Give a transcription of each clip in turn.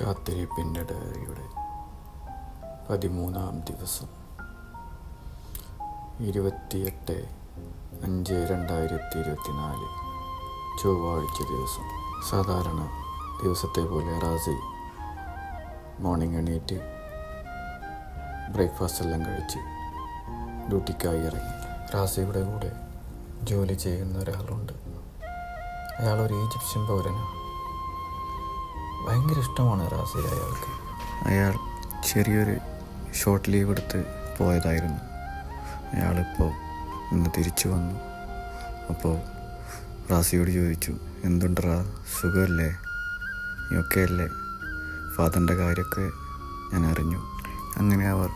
കാത്തിരിപ്പിന്റെ ഡയറിയുടെ പതിമൂന്നാം ദിവസം. ഇരുപത്തിയെട്ട് അഞ്ച് രണ്ടായിരത്തി ഇരുപത്തിനാല് ചൊവ്വാഴ്ച ദിവസം. സാധാരണ ദിവസത്തെ പോലെ റാസി മോർണിംഗ് എണീറ്റ് ബ്രേക്ക്ഫാസ്റ്റ് എല്ലാം കഴിച്ച് ഡ്യൂട്ടിക്കായി ഇറങ്ങി. റാസിയുടെ കൂടെ ജോലി ചെയ്യുന്ന ഒരാളുണ്ട്. അയാൾ ഒരു ഈജിപ്ഷ്യൻ പൗരനാണ്. ഭയങ്കര ഇഷ്ടമാണ് റാസി അയാൾക്ക്. അയാൾ ചെറിയൊരു ഷോർട്ട് ലീവ് എടുത്ത് പോയതായിരുന്നു. അയാളിപ്പോൾ ഇന്ന് തിരിച്ചു വന്നു. അപ്പോൾ റാസിയോട് ചോദിച്ചു എന്തുണ്ടറാ സുഖമല്ലേ? നീ ഒക്കെ അല്ലേ ഫാദറിന്റെ കാര്യമൊക്കെ ഞാൻ അറിഞ്ഞു. അങ്ങനെ അവർ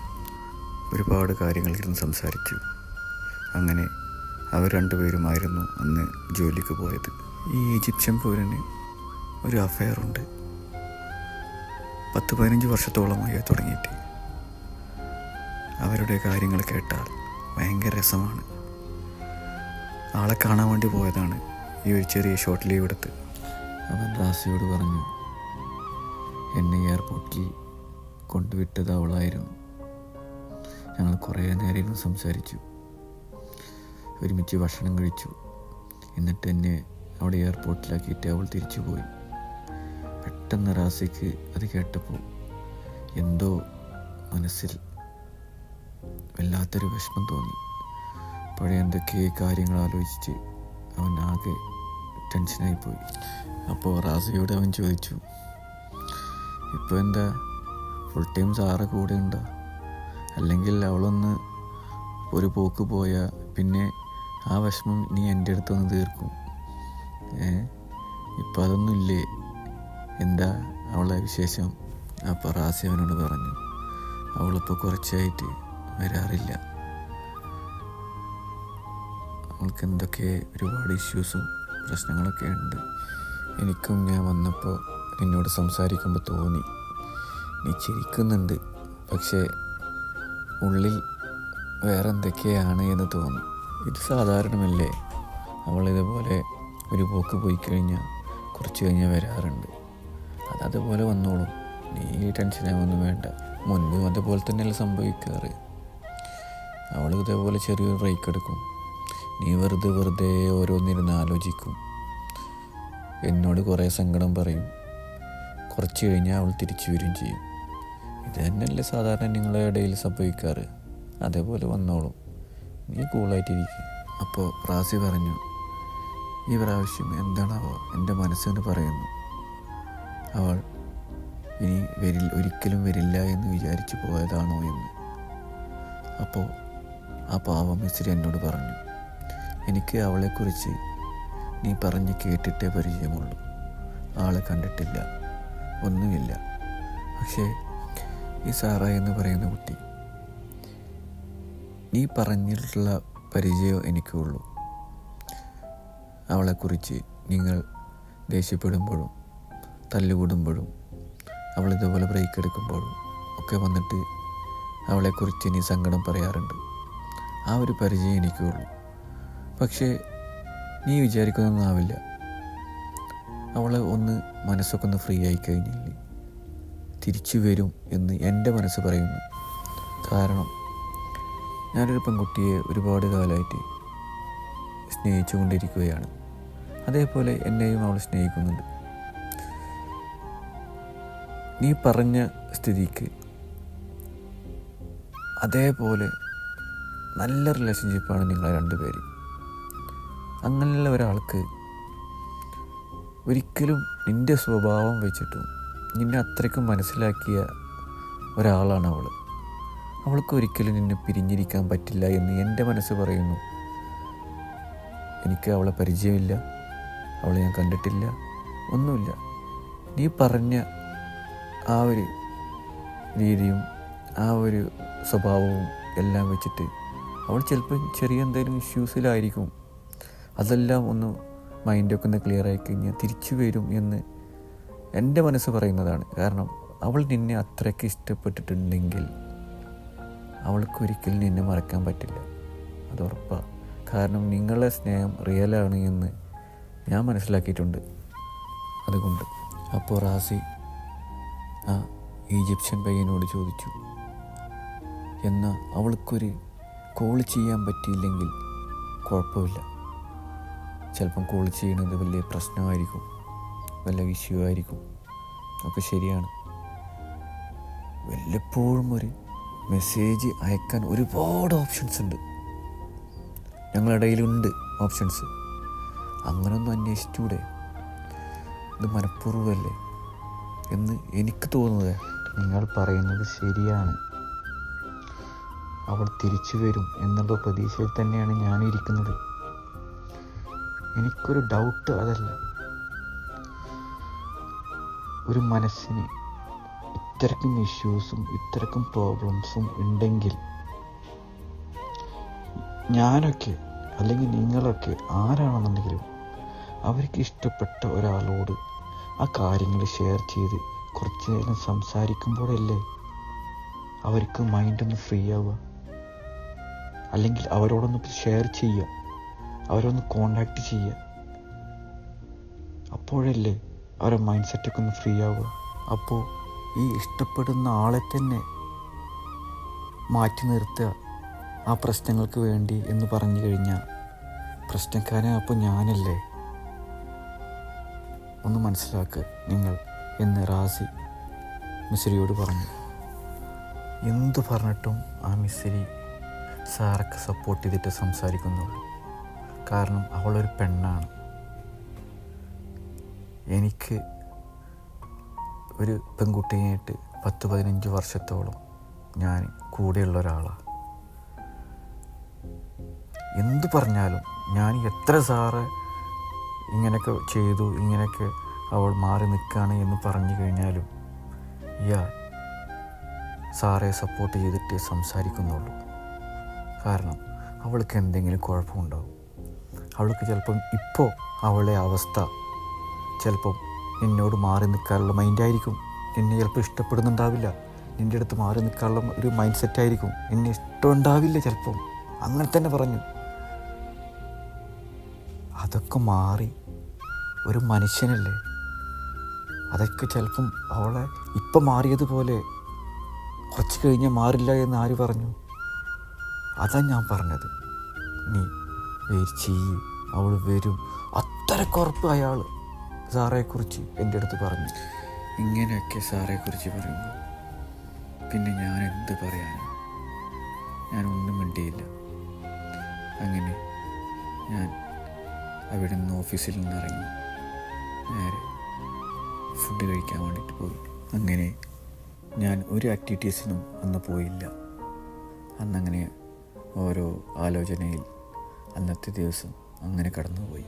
ഒരുപാട് കാര്യങ്ങളിരുന്ന് സംസാരിച്ചു. അങ്ങനെ അവർ രണ്ടുപേരുമായിരുന്നു അന്ന് ജോലിക്ക് പോയത്. ഈ ഈജിപ്ഷ്യൻ പൗരന് ഒരു അഫയറുണ്ട് പത്ത് പതിനഞ്ച് വർഷത്തോളമായി തുടങ്ങിയിട്ട്. അവരുടെ കാര്യങ്ങൾ കേട്ടാൽ ഭയങ്കര രസമാണ്. ആളെ കാണാൻ വേണ്ടി പോയതാണ് ഈ ഒരു ചെറിയ ഷോർട്ട് ലീവ് എടുത്ത്. അവൻ റാസിയോട് പറഞ്ഞു എന്നെ എയർപോർട്ടിൽ കൊണ്ടുവിട്ടത് അവളായിരുന്നു. ഞങ്ങൾ കുറേ നേരം സംസാരിച്ചു. ഒരുമിച്ച് ഭക്ഷണം കഴിച്ചു. എന്നിട്ട് എന്നെ അവിടെ എയർപോർട്ടിലാക്കിയിട്ട് അവൾ തിരിച്ചു പോയി പെട്ടെന്ന് റാസിക്ക് അത് കേട്ടപ്പോൾ എന്തോ മനസ്സിൽ വല്ലാത്തൊരു വിഷമം തോന്നി. പഴയ എന്തൊക്കെ കാര്യങ്ങൾ ആലോചിച്ച് അവൻ ആകെ ടെൻഷനായി പോയി. അപ്പോൾ റാസിയോട് അവൻ ചോദിച്ചു ഇപ്പോൾ എന്താ? ഫുൾ ടൈം സാറ് കൂടെ ഉണ്ടോ? അല്ലെങ്കിൽ അവളൊന്ന് ഒരു പോക്ക് പോയാൽ പിന്നെ ആ വിഷമം നീ എന്റെ അടുത്തൊന്ന് തീർക്കും. ഏ? ഇപ്പം അതൊന്നും ഇല്ലേ? എന്താ അവളെ വിശേഷം? അപ്പോൾ റാസി അവനോട് പറഞ്ഞു. അവളിപ്പോൾ കുറച്ചായിട്ട് വരാറില്ല. അവൾക്ക് എന്തൊക്കെ ഒരുപാട് ഇഷ്യൂസും പ്രശ്നങ്ങളൊക്കെ ഉണ്ട്. എനിക്കും ഞാൻ വന്നപ്പോൾ നിന്നോട് സംസാരിക്കുമ്പോൾ തോന്നി. നീ ചിരിക്കുന്നുണ്ട് പക്ഷേ ഉള്ളിൽ വേറെ എന്തൊക്കെയാണ് എന്ന് തോന്നി. ഇത് സാധാരണമല്ലേ? അവൾ ഇതുപോലെ ഒരു പോക്ക് പോയി കഴിഞ്ഞാൽ കുറച്ച് കഴിഞ്ഞാൽ വരാറുണ്ട്. അത് അതുപോലെ വന്നോളും. നീ ടെൻഷനാകൊന്നും വേണ്ട. മുൻപും അതുപോലെ തന്നെയല്ല സംഭവിക്കാറ്. അവൾ ഇതേപോലെ ചെറിയൊരു ബ്രേക്ക് എടുക്കും. നീ വെറുതെ വെറുതെ ഓരോന്നിരുന്ന് ആലോചിക്കും. എന്നോട് കുറേ സങ്കടം പറയും. കുറച്ച് കഴിഞ്ഞാൽ അവൾ തിരിച്ചു വരും ചെയ്യും. ഇത് തന്നെയല്ലേ സാധാരണ നിങ്ങളുടെ ഇടയിൽ സംഭവിക്കാറ്. അതേപോലെ വന്നോളും. നീ കൂളായിട്ടിരിക്കും അപ്പോൾ റാസി പറഞ്ഞു ഈ പ്രാവശ്യം എന്താണാവോ? എന്റെ മനസ്സിന് പറയുന്നു. അവൾ ഇനി വരിൽ ഒരിക്കലും വരില്ല എന്ന് വിചാരിച്ചു പോയതാണോ എന്ന്. അപ്പോൾ ആ പാവം മിസ്രി എന്നോട് പറഞ്ഞു എനിക്ക് അവളെക്കുറിച്ച് നീ പറഞ്ഞ് കേട്ടിട്ടേ പരിചയമുള്ളൂ. ആളെ കണ്ടിട്ടില്ല ഒന്നുമില്ല. പക്ഷേ ഈ സാറ എന്ന് പറയുന്ന കുട്ടി നീ പറഞ്ഞിട്ടുള്ള പരിചയം എനിക്കുള്ളൂ. അവളെക്കുറിച്ച് നിങ്ങൾ ദേഷ്യപ്പെടുമ്പോഴും തല്ലുകൂടുമ്പോഴും അവൾ ഇതുപോലെ ബ്രേക്ക് എടുക്കുമ്പോഴും ഒക്കെ വന്നിട്ട് അവളെക്കുറിച്ച് ഇനി സങ്കടം പറയാറുണ്ട്. ആ ഒരു പരിചയം എനിക്കുള്ളൂ. പക്ഷേ നീ വിചാരിക്കുന്നൊന്നും ആവില്ല. അവൾ ഒന്ന് മനസ്സൊക്കെ ഒന്ന് ഫ്രീ ആയി കഴിഞ്ഞില്ലേ? തിരിച്ചു വരും എന്ന് എന്റെ മനസ്സ് പറയുന്നു. കാരണം ഞാനൊരു പെൺകുട്ടിയെ ഒരുപാട് കാലമായിട്ട് സ്നേഹിച്ചുകൊണ്ടിരിക്കുകയാണ്. അതേപോലെ എന്നെയും അവൾ സ്നേഹിക്കുന്നുണ്ട്. നീ പറഞ്ഞ സ്ഥിതിക്ക് അതേപോലെ നല്ല റിലേഷൻഷിപ്പാണ് നിങ്ങൾ രണ്ടുപേരും. അങ്ങനെയുള്ള ഒരാൾക്ക് ഒരിക്കലും നിന്റെ സ്വഭാവം വെച്ചിട്ടും നിന്നെ അത്രയ്ക്കും മനസ്സിലാക്കിയ ഒരാളാണ് അവൾ അവൾക്ക് ഒരിക്കലും നിന്നെ പിരിഞ്ഞിരിക്കാൻ പറ്റില്ല എന്ന് എന്റെ മനസ്സ് പറയുന്നു. എനിക്ക് അവളെ പരിചയമില്ല. അവളെ ഞാൻ കണ്ടിട്ടില്ല. ഒന്നുമില്ല. നീ പറഞ്ഞ ആ ഒരു രീതിയും ആ ഒരു സ്വഭാവവും എല്ലാം വെച്ചിട്ട് അവൾ ചിലപ്പോൾ ചെറിയ എന്തെങ്കിലും ഇഷ്യൂസിലായിരിക്കും അതെല്ലാം ഒന്ന് മൈൻഡൊക്കെ ഒന്ന് ക്ലിയർ ആയി കഴിഞ്ഞാൽ തിരിച്ചു വരും എന്ന് എന്റെ മനസ്സ് പറയുന്നതാണ്. കാരണം അവൾ നിന്നെ അത്രയ്ക്ക് ഇഷ്ടപ്പെട്ടിട്ടുണ്ടെങ്കിൽ അവൾക്കൊരിക്കലും നിന്നെ മറക്കാൻ പറ്റില്ല. അത് ഉറപ്പാണ് കാരണം നിങ്ങളുടെ സ്നേഹം റിയലാണ് എന്ന് ഞാൻ മനസ്സിലാക്കിയിട്ടുണ്ട്. അതുകൊണ്ട്. അപ്പോൾ റാസി ആ ഈജിപ്ഷ്യൻ പയ്യനോട് ചോദിച്ചു എന്നാൽ അവൾക്കൊരു കോൾ ചെയ്യാൻ പറ്റിയില്ലെങ്കിൽ കുഴപ്പമില്ല. ചിലപ്പം കോൾ ചെയ്യുന്നത് വലിയ പ്രശ്നമായിരിക്കും വല്ല ഇഷ്യൂ ആയിരിക്കും. ഒക്കെ ശരിയാണ്. വല്ലപ്പോഴും ഒരു മെസ്സേജ് അയക്കാൻ ഒരുപാട് ഓപ്ഷൻസ് ഉണ്ട്. ഞങ്ങളുടെ ഇടയിലുണ്ട് ഓപ്ഷൻസ് അങ്ങനൊന്നും അന്വേഷിച്ചൂടെ? ഇത് മനഃപൂർവമല്ലേ? എന്ന് എനിക്ക് തോന്നുന്നത് നിങ്ങൾ പറയുന്നത് ശരിയാണ്. അവൾ തിരിച്ചു വരും എന്നുള്ള പ്രതീക്ഷയിൽ തന്നെയാണ് ഞാൻ ഇരിക്കുന്നത്. എനിക്കൊരു ഡൗട്ട് അതല്ല. ഒരു മനസ്സിന് ഇത്രക്കും ഇഷ്യൂസും ഇത്രക്കും പ്രോബ്ലംസും ഉണ്ടെങ്കിൽ ഞാനൊക്കെ അല്ലെങ്കിൽ നിങ്ങളൊക്കെ ആരാണെന്നുണ്ടെങ്കിലും അവർക്ക് ഇഷ്ടപ്പെട്ട ഒരാളോട് ആ കാര്യങ്ങൾ ഷെയർ ചെയ്ത് കുറച്ച് നേരം സംസാരിക്കുമ്പോഴല്ലേ അവർക്ക് മൈൻഡൊന്ന് ഫ്രീ ആവുക. അല്ലെങ്കിൽ അവരോടൊന്ന് ഷെയർ ചെയ്യുക. അവരൊന്ന് കോണ്ടാക്ട് ചെയ്യുക. അപ്പോഴല്ലേ അവരുടെ മൈൻഡ് സെറ്റൊക്കെ ഒന്ന് ഫ്രീ ആവുക. അപ്പോൾ ഈ ഇഷ്ടപ്പെടുന്ന ആളെ തന്നെ മാറ്റി നിർത്തുക ആ പ്രശ്നങ്ങൾക്ക് വേണ്ടി എന്ന് പറഞ്ഞു കഴിഞ്ഞാൽ. പ്രശ്നക്കാരൻ അപ്പോൾ ഞാനല്ലേ? ഒന്ന് മനസ്സിലാക്കുക നിങ്ങൾ എന്ന് റാസി മിസ്രിയോട് പറഞ്ഞു. എന്തു പറഞ്ഞിട്ടും ആ മിസ്രി സാറൊക്കെ സപ്പോർട്ട് ചെയ്തിട്ട് സംസാരിക്കുന്നുള്ളൂ കാരണം അവളൊരു പെണ്ണാണ്. എനിക്ക് ഒരു പെൺകുട്ടിയായിട്ട് പത്ത് പതിനഞ്ച് വർഷത്തോളം ഞാൻ കൂടെയുള്ള ഒരാളാണ് എന്തു പറഞ്ഞാലും ഞാൻ എത്ര സാറ് ഇങ്ങനെയൊക്കെ ചെയ്തു ഇങ്ങനെയൊക്കെ അവൾ മാറി നിൽക്കുകയാണ് എന്ന് പറഞ്ഞു കഴിഞ്ഞാലും ഇയാൾ സാറെ സപ്പോർട്ട് ചെയ്തിട്ട് സംസാരിക്കുന്നുള്ളൂ. കാരണം അവൾക്ക് എന്തെങ്കിലും കുഴപ്പമുണ്ടാവും. അവൾക്ക് ചിലപ്പം ഇപ്പോൾ അവളുടെ അവസ്ഥ ചിലപ്പം നിന്നോട് മാറി നിൽക്കാനുള്ള മൈൻഡായിരിക്കും നിന്നെ ചിലപ്പോൾ ഇഷ്ടപ്പെടുന്നുണ്ടാവില്ല. നിന്റെ അടുത്ത് മാറി നിൽക്കാനുള്ള ഒരു മൈൻഡ് സെറ്റായിരിക്കും നിന്നെ ഇഷ്ടമുണ്ടാവില്ല ചിലപ്പം. അങ്ങനെ തന്നെ പറഞ്ഞു. അതൊക്കെ മാറി ഒരു മനുഷ്യനല്ലേ? അതൊക്കെ ചിലപ്പം അവളെ ഇപ്പം മാറിയതുപോലെ കുറച്ച് കഴിഞ്ഞാൽ മാറില്ല എന്ന് ആര് പറഞ്ഞു? അതാ ഞാൻ പറഞ്ഞത്. നീ വെയിറ്റ് ചെയ്യ് അവൾ വരും. അത്രക്കുറപ്പ് അയാൾ സാറേക്കുറിച്ച് എന്റെ അടുത്ത് പറഞ്ഞു. ഇങ്ങനെയൊക്കെ സാറേക്കുറിച്ച് പറയുമ്പോൾ പിന്നെ ഞാൻ എന്ത് പറയാനാണ് ഞാൻ ഒന്നും മിണ്ടിയില്ല. അങ്ങനെ ഞാൻ അവിടെ നിന്ന് ഓഫീസിൽ നിന്ന് ഇറങ്ങി നേരെ ഫുഡ് കഴിക്കാൻ വേണ്ടിയിട്ട് പോയി. അങ്ങനെ ഞാൻ ഒരു ആക്ടിവിറ്റീസിനും അന്ന് പോയില്ല. അന്നങ്ങനെ ഓരോ ആലോചനയിൽ അന്നത്തെ ദിവസം അങ്ങനെ കടന്നുപോയി.